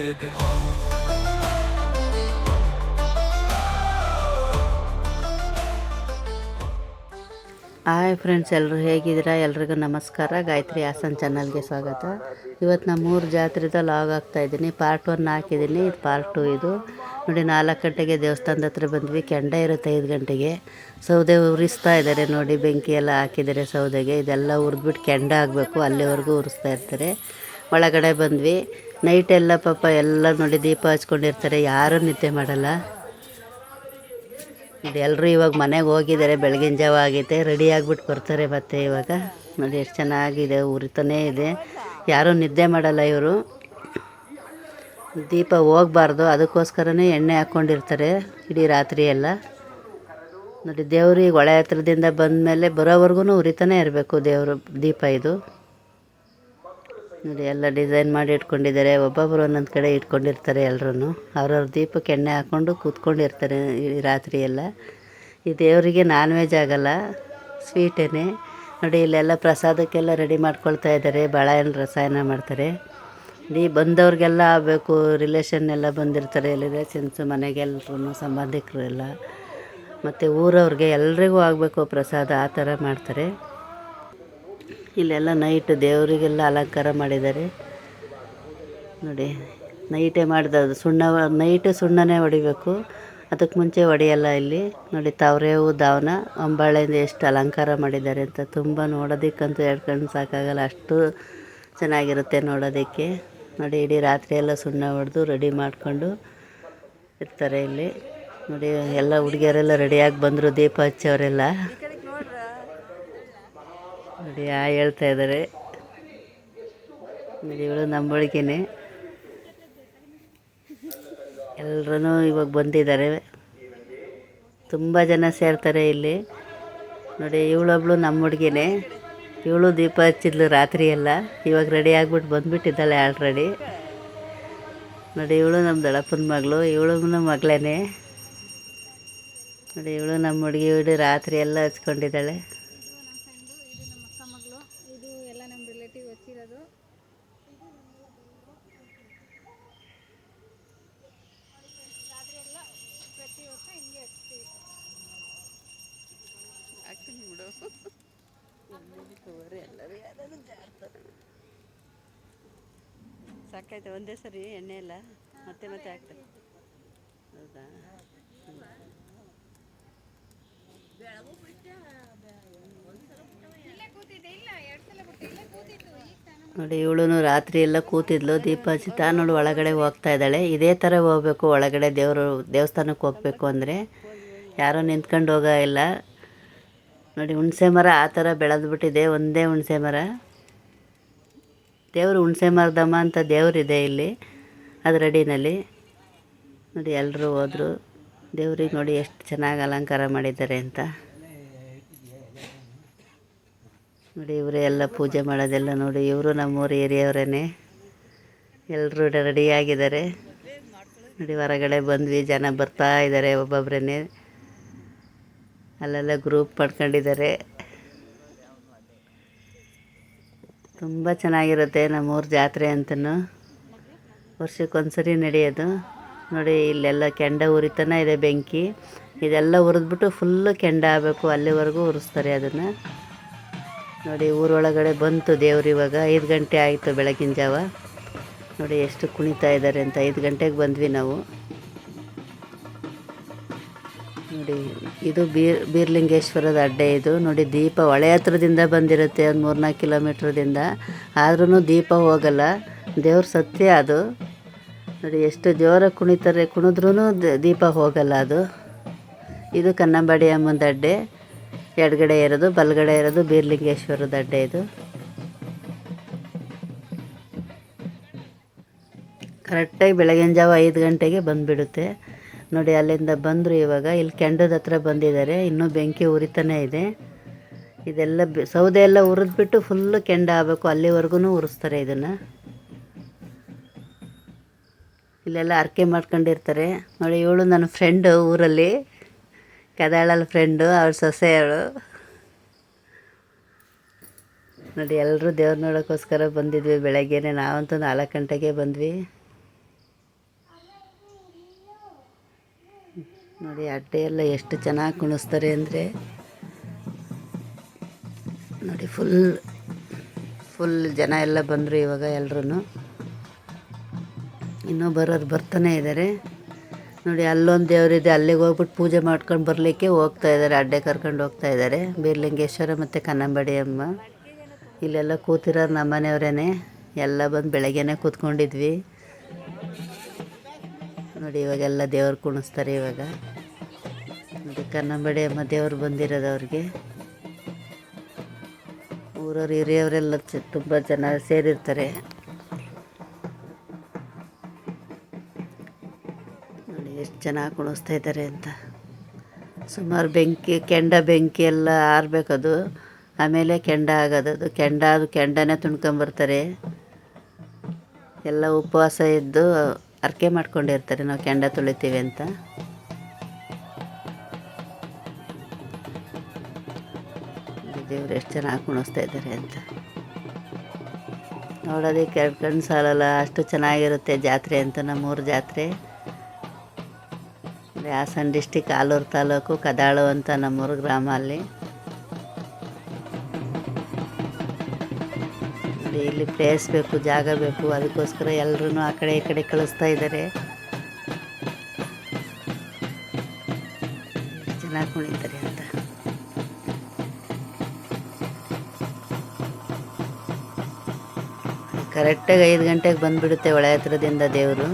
Hi friends ಎಲ್ಲರೂ ಹೇಗಿದ್ದೀರಾ? ಎಲ್ರಿಗೂ ನಮಸ್ಕಾರ. ಗಾಯತ್ರಿ ಹಾಸನ್ ಚಾನಲ್ಗೆ ಸ್ವಾಗತ. ಇವತ್ತು ನಾನು ಮೂರು ಜಾತ್ರೆದ ಲಾಗ್ ಆಗ್ತಾ ಇದ್ದೀನಿ. ಪಾರ್ಟ್ ಒನ್ ಹಾಕಿದ್ದೀನಿ. ಇದು ಪಾರ್ಟ್ ಟು ಇದು. ನೋಡಿ, ನಾಲ್ಕು ಗಂಟೆಗೆ ದೇವಸ್ಥಾನದ ಹತ್ರ ಬಂದ್ವಿ. ಕೆಂಡ ಇರುತ್ತೆ ಐದು ಗಂಟೆಗೆ. ಸೌದೆ ಉರಿಸ್ತಾ ಇದ್ದಾರೆ. ನೋಡಿ, ಬೆಂಕಿ ಎಲ್ಲ ಹಾಕಿದ್ದಾರೆ ಸೌದೆಗೆ. ಇದೆಲ್ಲ ಉರಿದ್ಬಿಟ್ಟು ಕೆಂಡ ಆಗಬೇಕು. ಅಲ್ಲಿವರೆಗೂ ಉರಿಸ್ತಾ ಇರ್ತಾರೆ. ಒಳಗಡೆ ಬಂದ್ವಿ. ನೈಟ್ ಎಲ್ಲ ಪಾಪ ಎಲ್ಲ ನೋಡಿ ದೀಪ ಹಚ್ಕೊಂಡಿರ್ತಾರೆ, ಯಾರೂ ನಿದ್ದೆ ಮಾಡಲ್ಲ. ನೋಡಿ ಎಲ್ಲರೂ ಇವಾಗ ಮನೆಗೆ ಹೋಗಿದ್ದಾರೆ, ಬೆಳಗಿನ ಜಾವ ಆಗೈತೆ ರೆಡಿ ಆಗಿಬಿಟ್ಟು ಬರ್ತಾರೆ ಮತ್ತೆ ಇವಾಗ. ನೋಡಿ, ಎಷ್ಟು ಚೆನ್ನಾಗಿದೆ, ಉರಿತಾನೇ ಇದೆ. ಯಾರೂ ನಿದ್ದೆ ಮಾಡಲ್ಲ ಇವರು. ದೀಪ ಹೋಗ್ಬಾರ್ದು, ಅದಕ್ಕೋಸ್ಕರನೇ ಎಣ್ಣೆ ಹಾಕ್ಕೊಂಡಿರ್ತಾರೆ ಇಡೀ ರಾತ್ರಿ ಎಲ್ಲ. ನೋಡಿ ದೇವ್ರಿಗೆ ಹೊಳೆ ಹತ್ರದಿಂದ ಬಂದಮೇಲೆ ಬರೋವರೆಗೂ ಉರಿತಾನೆ ಇರಬೇಕು ದೇವರು ದೀಪ ಇದು. ನೋಡಿ, ಎಲ್ಲ ಡಿಸೈನ್ ಮಾಡಿ ಇಟ್ಕೊಂಡಿದ್ದಾರೆ. ಒಬ್ಬೊಬ್ಬರು ಒಂದೊಂದು ಕಡೆ ಇಟ್ಕೊಂಡಿರ್ತಾರೆ ಎಲ್ಲರೂ ಅವ್ರವ್ರ ದೀಪಕ್ಕೆ ಎಣ್ಣೆ ಹಾಕ್ಕೊಂಡು ಕೂತ್ಕೊಂಡಿರ್ತಾರೆ ಈ ರಾತ್ರಿ ಎಲ್ಲ ಈ ದೇವರಿಗೆ ನಾನ್ ವೆಜ್ ಆಗಲ್ಲ ಸ್ವೀಟೇನೆ ನೋಡಿ, ಇಲ್ಲೆಲ್ಲ ಪ್ರಸಾದಕ್ಕೆಲ್ಲ ರೆಡಿ ಮಾಡ್ಕೊಳ್ತಾ ಇದ್ದಾರೆ. ಬಾಳೆಹಣ್ಣು ರಸಾಯನ ಮಾಡ್ತಾರೆ. ಈ ಬಂದವ್ರಿಗೆಲ್ಲ ಆಗಬೇಕು ರಿಲೇಷನ್ ಎಲ್ಲ ಬಂದಿರ್ತಾರೆ ರಿಲೇಷನ್ಸು ಮನೆಗೆಲ್ಲರೂ ಸಂಬಂಧಿಕರು ಎಲ್ಲ. ಮತ್ತು ಊರವ್ರಿಗೆ ಎಲ್ರಿಗೂ ಆಗಬೇಕು ಪ್ರಸಾದ, ಆ ಥರ ಮಾಡ್ತಾರೆ. ಇಲ್ಲೆಲ್ಲ ನೈಟ್ ದೇವರಿಗೆಲ್ಲ ಅಲಂಕಾರ ಮಾಡಿದ್ದಾರೆ. ನೋಡಿ ನೈಟೇ ಮಾಡಿದ ಸುಣ್ಣ ನೈಟೇ ಸುಣ್ಣನೇ ಹೊಡಿಬೇಕು. ಅದಕ್ಕೆ ಮುಂಚೆ ಹೊಡೆಯಲ್ಲ ಇಲ್ಲಿ. ನೋಡಿ, ತಾವರೆ ಹೂ ದಾವನ ಅಂಬಾಳೆಯಿಂದ ಎಷ್ಟು ಅಲಂಕಾರ ಮಾಡಿದ್ದಾರೆ ಅಂತ ತುಂಬ ನೋಡೋದಕ್ಕಂತೂ ಕಣ್ಣು ಸಾಕಾಗಲ್ಲ. ಅಷ್ಟು ಚೆನ್ನಾಗಿರುತ್ತೆ ನೋಡೋದಕ್ಕೆ. ನೋಡಿ, ಇಡೀ ರಾತ್ರಿ ಎಲ್ಲ ಸುಣ್ಣ ಹೊಡೆದು ರೆಡಿ ಮಾಡಿಕೊಂಡು ಇರ್ತಾರೆ ಇಲ್ಲಿ. ನೋಡಿ, ಎಲ್ಲ ಹುಡುಗಿಯರೆಲ್ಲ ರೆಡಿಯಾಗಿ ಬಂದರು ದೀಪ ಹಚ್ಚವರೆಲ್ಲ ಆ ಹೇಳ್ತಾ ಇದ್ದಾರೆ. ಇವಳು ನಂಬಳಿಕೆನೆ ಎಲ್ಲರೂ ಇವಾಗ ಬಂದಿದ್ದಾರೆ. ತುಂಬ ಜನ ಸೇರ್ತಾರೆ ಇಲ್ಲಿ. ನೋಡಿ, ಇವಳೊಬ್ಳು ನಮ್ಮ ಹುಡುಗಿನೇ. ಇವಳು ದೀಪ ಹಚ್ಚಿದ್ಲು ರಾತ್ರಿ ಎಲ್ಲ. ಇವಾಗ ರೆಡಿ ಆಗ್ಬಿಟ್ಟು ಬಂದುಬಿಟ್ಟಿದ್ದಾಳೆ ಆಲ್ರೆಡಿ ನೋಡಿ, ಇವಳು ನಮ್ಮ ದಳಪ್ಪನ ಮಗಳು ಇವಳು ಮಗಳೇನೆ. ನೋಡಿ, ಇವಳು ನಮ್ಮ ಹುಡುಗಿ, ಇವಳು ರಾತ್ರಿ ಎಲ್ಲ ಹಚ್ಕೊಂಡಿದ್ದಾಳೆ ಇದು ನಮ್ಮ ಅಕ್ಕ ಮಗಳು ಇದು ಎಲ್ಲ ನಮ್ಮ ಹಚ್ಚಿರೋದು ರಾತ್ರಿ ಎಲ್ಲ ಪ್ರತಿ ವರ್ಷ ಹಿಂಗೆ ಹಚ್ತೀವಿ ಸಾಕಾಯ್ತು ಒಂದೇ ಸರಿ ಎಣ್ಣೆ ಎಲ್ಲ ಮತ್ತೆ ಮತ್ತೆ ಹಾಕ್ತಾರೆ. ಹೌದಾ? ಇಲ್ಲೇ ಕೂತಿದ್ದೆ ಇಲ್ಲ ಎರಡು ಸಲ ಬಿಟ್ಟು ಇಲ್ಲೇ ಕೂತಿತ್ತು ಈಗ ನೋಡಿ ಇವಳು ರಾತ್ರಿ ಎಲ್ಲ ಕೂತಿದ್ಲು. ದೀಪ ಹಚ್ಚುತ್ತಾ ನೋಡಿ ಒಳಗಡೆ ಹೋಗ್ತಾ ಇದ್ದಾಳೆ. ಇದೇ ಥರ ಹೋಗ್ಬೇಕು ಒಳಗಡೆ ದೇವರು, ದೇವಸ್ಥಾನಕ್ಕೆ ಹೋಗ್ಬೇಕು ಅಂದರೆ. ಯಾರೂ ನಿಂತ್ಕೊಂಡು ಹೋಗೋ ಇಲ್ಲ. ನೋಡಿ, ಹುಣಸೆ ಮರ ಆ ಥರ ಬೆಳೆದ್ಬಿಟ್ಟಿದೆ. ಒಂದೇ ಹುಣಸೆ ಮರ. ದೇವರು ಹುಣಸೆ ಮರದಮ್ಮ ಅಂತ ದೇವರಿದೆ ಇಲ್ಲಿ ಅದರ ಅಡಿನಲ್ಲಿ ನೋಡಿ ಎಲ್ಲರೂ ಹೋದರು. ದೇವ್ರಿಗೆ ನೋಡಿ ಎಷ್ಟು ಚೆನ್ನಾಗಿ ಅಲಂಕಾರ ಮಾಡಿದ್ದಾರೆ ಅಂತ. ನೋಡಿ ಇವರೇ ಎಲ್ಲ ಪೂಜೆ ಮಾಡೋದೆಲ್ಲ ನೋಡಿ, ಇವರು ನಮ್ಮೂರು ಏರಿಯಾವರೇನೆ ಎಲ್ಲರೂ ರೆಡಿಯಾಗಿದ್ದಾರೆ. ನೋಡಿ ಹೊರಗಡೆ ಬಂದ್ವಿ, ಜನ ಬರ್ತಾ ಇದ್ದಾರೆ ಒಬ್ಬೊಬ್ಬರೇ ಅಲ್ಲೆಲ್ಲ ಗ್ರೂಪ್ ಮಾಡ್ಕೊಂಡಿದ್ದಾರೆ. ತುಂಬ ಚೆನ್ನಾಗಿರುತ್ತೆ ನಮ್ಮೂರು ಜಾತ್ರೆ ಅಂತನೂ. ವರ್ಷಕ್ಕೊಂದ್ಸರಿ ನಡೆಯೋದು. ನೋಡಿ, ಇಲ್ಲೆಲ್ಲ ಕೆಂಡ ಉರಿತಾನೆ ಇದೆ ಬೆಂಕಿ. ಇದೆಲ್ಲ ಉರಿದ್ಬಿಟ್ಟು ಫುಲ್ಲು ಕೆಂಡ ಆಗಬೇಕು, ಅಲ್ಲಿವರೆಗೂ ಉರಿಸ್ತಾರೆ ಅದನ್ನು. ನೋಡಿ ಊರೊಳಗಡೆ ಬಂತು ದೇವ್ರು ಇವಾಗ. ಐದು ಗಂಟೆ ಆಯಿತು ಬೆಳಗಿನ ಜಾವ. ನೋಡಿ, ಎಷ್ಟು ಕುಣಿತಾ ಇದ್ದಾರೆ ಅಂತ. ಐದು ಗಂಟೆಗೆ ಬಂದ್ವಿ ನಾವು. ನೋಡಿ, ಇದು ಬೀರ್, ಬೀರ್ಲಿಂಗೇಶ್ವರದ ಅಡ್ಡೆ ಇದು. ನೋಡಿ, ದೀಪ ಹೊಳೆ ಹತ್ರದಿಂದ ಬಂದಿರುತ್ತೆ, ಒಂದು ಮೂರ್ನಾಲ್ಕು ಕಿಲೋಮೀಟ್ರದಿಂದ. ಆದ್ರೂ ದೀಪ ಹೋಗಲ್ಲ. ದೇವ್ರ ಸತ್ಯ ಅದು. ನೋಡಿ, ಎಷ್ಟು ಜೋರಾಗಿ ಕುಣಿತಾರೆ ಕುಣಿದ್ರೂ ದೀಪ ಹೋಗಲ್ಲ ಅದು. ಇದು ಕನ್ನಂಬಾಡಿ ಅಮ್ಮನ ಅಡ್ಡೆ. ಎಡಗಡೆ ಇರೋದು ಬಲಗಡೆ ಇರೋದು ಬೀರ್ಲಿಂಗೇಶ್ವರ ದಡ್ಡೆ ಇದು. ಕರೆಕ್ಟಾಗಿ ಬೆಳಗಿನ ಜಾವ ಐದು ಗಂಟೆಗೆ ಬಂದುಬಿಡುತ್ತೆ. ನೋಡಿ, ಅಲ್ಲಿಂದ ಬಂದರು ಇವಾಗ. ಇಲ್ಲಿ ಕೆಂಡದ ಹತ್ರ ಬಂದಿದ್ದಾರೆ. ಇನ್ನೂ ಬೆಂಕಿ ಉರಿತಾನೇ ಇದೆ. ಇದೆಲ್ಲ ಸೌದೆ ಎಲ್ಲ ಉರಿದ್ಬಿಟ್ಟು ಫುಲ್ಲು ಕೆಂಡ ಆಗಬೇಕು. ಅಲ್ಲಿವರೆಗೂ ಉರಿಸ್ತಾರೆ ಇದನ್ನು. ಇಲ್ಲೆಲ್ಲ ಅರ್ಕೆ ಮಾಡ್ಕೊಂಡಿರ್ತಾರೆ. ನೋಡಿ, ಇವಳು ನನ್ನ ಫ್ರೆಂಡು ಊರಲ್ಲಿ. ಕದಾಳಲ್ಲಿ ಫ್ರೆಂಡು ಅವ್ರ ಸೊಸೆಯವಳು ನೋಡಿ ಎಲ್ಲರೂ ದೇವ್ರ ನೋಡೋಕ್ಕೋಸ್ಕರ ಬಂದಿದ್ವಿ ಬೆಳಗ್ಗೆನೆ. ನಾವಂತೂ ನಾಲ್ಕು ಗಂಟೆಗೆ ಬಂದ್ವಿ. ನೋಡಿ ಅಡ್ಡೆ ಎಲ್ಲ ಎಷ್ಟು ಚೆನ್ನಾಗಿ ಕುಣಿಸ್ತಾರೆ ಅಂದರೆ. ನೋಡಿ ಫುಲ್ ಫುಲ್ ಜನ ಎಲ್ಲ ಬಂದರು ಇವಾಗ ಎಲ್ಲರೂ ಇನ್ನೂ ಬರೋರು ಬರ್ತಾನೆ ಇದ್ದಾರೆ ನೋಡಿ, ಅಲ್ಲೊಂದು ದೇವರಿದೆ ಅಲ್ಲಿಗೆ ಹೋಗ್ಬಿಟ್ಟು ಪೂಜೆ ಮಾಡ್ಕೊಂಡು ಬರಲಿಕ್ಕೆ ಹೋಗ್ತಾ ಇದ್ದಾರೆ ಅಡ್ಡೆ ಕರ್ಕೊಂಡು ಹೋಗ್ತಾ ಇದ್ದಾರೆ ಬೀರ್ಲಿಂಗೇಶ್ವರ ಮತ್ತು ಕನ್ನಂಬಾಡಿ ಅಮ್ಮ ಇಲ್ಲೆಲ್ಲ ಕೂತಿರೋರು ನಮ್ಮನೆಯವರೇನೆ ಎಲ್ಲ ಬಂದು ಬೆಳಗ್ಗೆನೆ ಕೂತ್ಕೊಂಡಿದ್ವಿ. ನೋಡಿ, ಇವಾಗೆಲ್ಲ ದೇವ್ರು ಕುಣಿಸ್ತಾರೆ ಇವಾಗ. ನೋಡಿ ಕನ್ನಂಬಾಡಿ ಅಮ್ಮ ದೇವ್ರು ಬಂದಿರೋದು ಅವ್ರಿಗೆ. ಊರವ್ರು ಹಿರಿಯವರೆಲ್ಲ ತುಂಬ ಜನ ಸೇರಿರ್ತಾರೆ. ಚೆನ್ನಾಗಿ ಕುಣಿಸ್ತಾ ಇದ್ದಾರೆ ಅಂತ. ಸುಮಾರು ಬೆಂಕಿ, ಕೆಂಡ ಬೆಂಕಿ ಎಲ್ಲ ಆರಬೇಕದು ಆಮೇಲೆ ಕೆಂಡ ಆಗೋದು. ಅದು ಕೆಂಡ ಅದು ಕೆಂಡನೇ ತುಣ್ಕೊಂಬರ್ತಾರೆ ಎಲ್ಲ ಉಪವಾಸ ಇದ್ದು ಅರ್ಕೆ ಮಾಡ್ಕೊಂಡಿರ್ತಾರೆ. ನಾವು ಕೆಂಡ ತುಳಿತೀವಿ ಅಂತ. ದೇವ್ರು ಎಷ್ಟು ಚೆನ್ನಾಗಿ ಕುಣಿಸ್ತಾ ಇದ್ದಾರೆ ಅಂತ. ನೋಡೋದಕ್ಕೆ ಎರಡು ಕಣ್ಣು ಸಾಲಲ್ಲ. ಅಷ್ಟು ಚೆನ್ನಾಗಿರುತ್ತೆ ಜಾತ್ರೆ ಅಂತ ನಮ್ಮೂರು ಜಾತ್ರೆ. ಇಲ್ಲಿ ಹಾಸನ ಡಿಸ್ಟಿಕ್ ಆಲೂರು ತಾಲೂಕು ಕದಾಳು ಅಂತ ನಮ್ಮೂರು ಗ್ರಾಮ ಅಲ್ಲಿ. ಇಲ್ಲಿ ಪ್ಲೇಸ್ ಬೇಕು, ಜಾಗ ಬೇಕು, ಅದಕ್ಕೋಸ್ಕರ ಎಲ್ಲರೂ ಆ ಕಡೆ ಈ ಕಡೆ ಕಳಿಸ್ತಾ ಇದ್ದಾರೆ. ಚೆನ್ನಾಗಿ ಕುಣಿತಾರೆ ಅಂತ. ಕರೆಕ್ಟಾಗಿ ಐದು ಗಂಟೆಗೆ ಬಂದುಬಿಡುತ್ತೆ ಒಳ ಹತ್ರದಿಂದ ದೇವರು.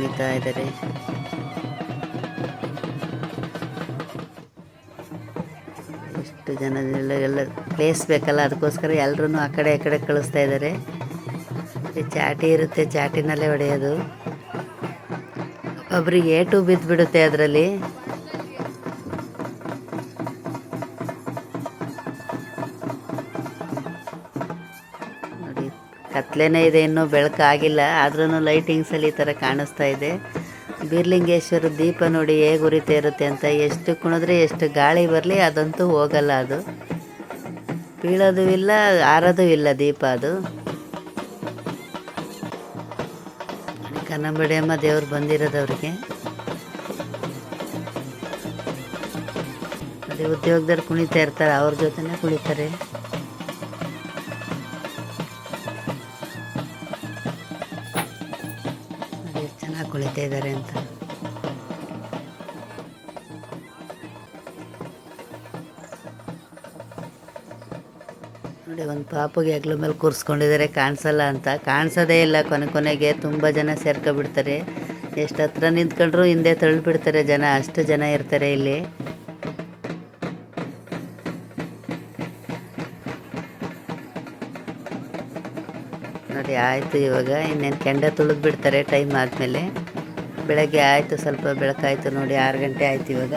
ಕುಣಿತಾ ಇದ್ದಾರೆ. ಎಷ್ಟು ಜನ ಎಲ್ಲ ಎಲ್ಲ ಪ್ಲೇಸ್ ಬೇಕಲ್ಲ, ಅದಕ್ಕೋಸ್ಕರ ಎಲ್ಲರೂ ಆ ಕಡೆ ಈ ಕಡೆ ಕಳಿಸ್ತಾ ಇದ್ದಾರೆ. ಚಾಟಿ ಇರುತ್ತೆ, ಚಾಟಿನಲ್ಲೇ ಹೊಡೆಯೋದು. ಒಬ್ಬರಿಗೆ ಏಟು ಬಿದ್ದುಬಿಡುತ್ತೆ ಅದರಲ್ಲಿ. ಕತ್ಲೇನೇ ಇದೆ, ಇನ್ನೂ ಬೆಳಕಾಗಿಲ್ಲ. ಆದ್ರೂ ಲೈಟಿಂಗ್ಸಲ್ಲಿ ಈ ಥರ ಕಾಣಿಸ್ತಾ ಇದೆ. ಬೀರ್ಲಿಂಗೇಶ್ವರ ದೀಪ ನೋಡಿ ಹೇಗೆ ಉರಿತಾ ಇರುತ್ತೆ ಅಂತ ಎಷ್ಟು ಕುಣಿದ್ರೆ ಎಷ್ಟು ಗಾಳಿ ಬರಲಿ ಅದಂತೂ ಹೋಗಲ್ಲ ಅದು. ಬೀಳೋದು ಇಲ್ಲ, ಆರೋದು ಇಲ್ಲ ದೀಪ ಅದು. ಕನ್ನಂಬಡಿ ಅಮ್ಮ ದೇವ್ರು ಬಂದಿರೋದವ್ರಿಗೆ. ಅದೇ ಉದ್ಯೋಗದವ್ರು ಕುಣಿತಾ ಇರ್ತಾರೆ, ಅವ್ರ ಜೊತೆನೇ ಕುಣಿತಾರೆ. ಇದ್ದಾರೆ ಅಂತ. ನೋಡಿ, ಒಂದು ಪಾಪಗೆ ಹೆಗ್ಲ ಮೇಲೆ ಕೂರಿಸ್ಕೊಂಡಿದ್ದಾರೆ, ಕಾಣಿಸಲ್ಲ ಅಂತ. ಕಾಣಿಸೋದೇ ಇಲ್ಲ, ಕೊನೆ ಕೊನೆಗೆ ತುಂಬ ಜನ ಸೇರ್ಕೊಬಿಡ್ತಾರೆ. ಎಷ್ಟು ಹತ್ರ ನಿಂತ್ಕೊಂಡ್ರು ಹಿಂದೆ ತಳ್ಳಿಬಿಡ್ತಾರೆ ಜನ, ಅಷ್ಟು ಜನ ಇರ್ತಾರೆ ಇಲ್ಲಿ. ನೋಡಿ, ಆಯಿತು ಇವಾಗ, ಇನ್ನೇನು ಕೆಂಡ ತುಳಿದ್ಬಿಡ್ತಾರೆ ಟೈಮ್ ಆದಮೇಲೆ. ಬೆಳಗ್ಗೆ ಆಯಿತು, ಸ್ವಲ್ಪ ಬೆಳಕಾಯಿತು ನೋಡಿ, ಆರು ಗಂಟೆ ಆಯ್ತು ಇವಾಗ.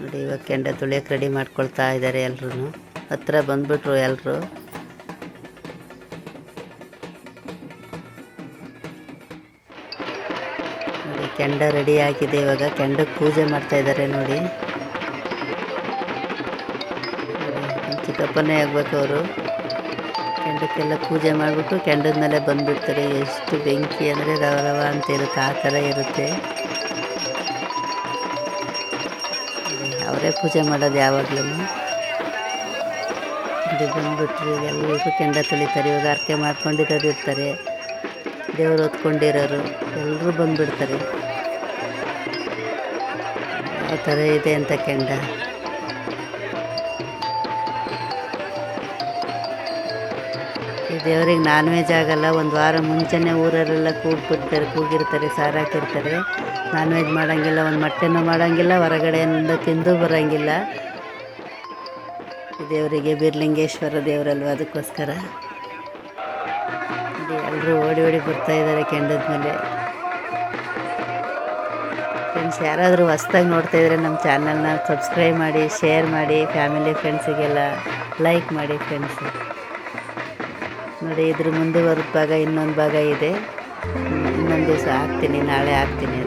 ನೋಡಿ, ಇವಾಗ ಕೆಂಡ ತುಳಿಯೋಕೆ ರೆಡಿ ಮಾಡ್ಕೊಳ್ತಾ ಇದ್ದಾರೆ ಎಲ್ಲರೂ ಹತ್ರ ಬಂದ್ಬಿಟ್ರು ಎಲ್ಲರೂ ಕೆಂಡ ರೆಡಿ ಆಗಿದೆ ಇವಾಗ. ಕೆಂಡಕ್ಕೆ ಪೂಜೆ ಮಾಡ್ತಾ ಇದ್ದಾರೆ ನೋಡಿ. ನಮ್ಮ ಆಗಬೇಕು ಅವರು. ಕೆಂಡಕ್ಕೆಲ್ಲ ಪೂಜೆ ಮಾಡಿಬಿಟ್ಟು ಕೆಂಡದ ಮೇಲೆ ಬಂದ್ಬಿಡ್ತಾರೆ. ಎಷ್ಟು ಬೆಂಕಿ ಅಂದರೆ ರವ ರವ ಅಂತ ಇರುತ್ತೆ, ಆ ಥರ ಇರುತ್ತೆ. ಅವರೇ ಪೂಜೆ ಮಾಡೋದು ಯಾವಾಗಲೂ. ಇದು ಬಂದ್ಬಿಟ್ರು ಎಲ್ಲರಿಗೂ ಎಲ್ಲರೂ ಕೆಂಡ ತೊಳಿತಾರೆ. ಇವಾಗ ಅರ್ಕೆ ಮಾಡ್ಕೊಂಡಿರೋರು ಇರ್ತಾರೆ. ದೇವ್ರು ಹೊತ್ಕೊಂಡಿರೋರು, ಎಲ್ಲರೂ ಬಂದುಬಿಡ್ತಾರೆ. ಆ ಥರ ಇದೆ ಅಂತ ಕೆಂಡ. ದೇವ್ರಿಗೆ ನಾನ್ ವೆಜ್ ಆಗಲ್ಲ, ಒಂದು ವಾರ ಮುಂಚೆನೇ ಊರಲ್ಲೆಲ್ಲ ಕೂಗ್ಬಿಡ್ತಾರೆ, ಕೂಗಿರ್ತಾರೆ, ಸಾರು ಹಾಕಿರ್ತಾರೆ. ನಾನ್ ವೆಜ್ ಮಾಡೋಂಗಿಲ್ಲ, ಒಂದು ಮೊಟ್ಟೆನೂ ಮಾಡೋಂಗಿಲ್ಲ, ಹೊರಗಡೆಯಿಂದ ತಿಂದು ಬರೋಂಗಿಲ್ಲ. ದೇವರಿಗೆ ಬಿರ್ಲಿಂಗೇಶ್ವರ ದೇವರಲ್ವ ಅದಕ್ಕೋಸ್ಕರ. ಎಲ್ಲರೂ ಓಡಿ ಓಡಿ ಬರ್ತಾ ಇದ್ದಾರೆ ಕೆಂಡದ ಮೇಲೆ ಫ್ರೆಂಡ್ಸ್ ಯಾರಾದರೂ ಹೊಸ್ದಾಗಿ ನೋಡ್ತಾ ಇದ್ರೆ ನಮ್ಮ ಚಾನಲ್ನ ಸಬ್ಸ್ಕ್ರೈಬ್ ಮಾಡಿ, ಶೇರ್ ಮಾಡಿ, ಫ್ಯಾಮಿಲಿ ಫ್ರೆಂಡ್ಸಿಗೆಲ್ಲ ಲೈಕ್ ಮಾಡಿ ಫ್ರೆಂಡ್ಸ್ ನೋಡಿ ಇದ್ರ ಮುಂದುವರೆದ ಭಾಗ ಇನ್ನೊಂದು ಭಾಗ ಇದೆ. ಇನ್ನೊಂದು ದಿವಸ ಹಾಕ್ತೀನಿ ನಾಳೆ ಹಾಕ್ತೀನಿ.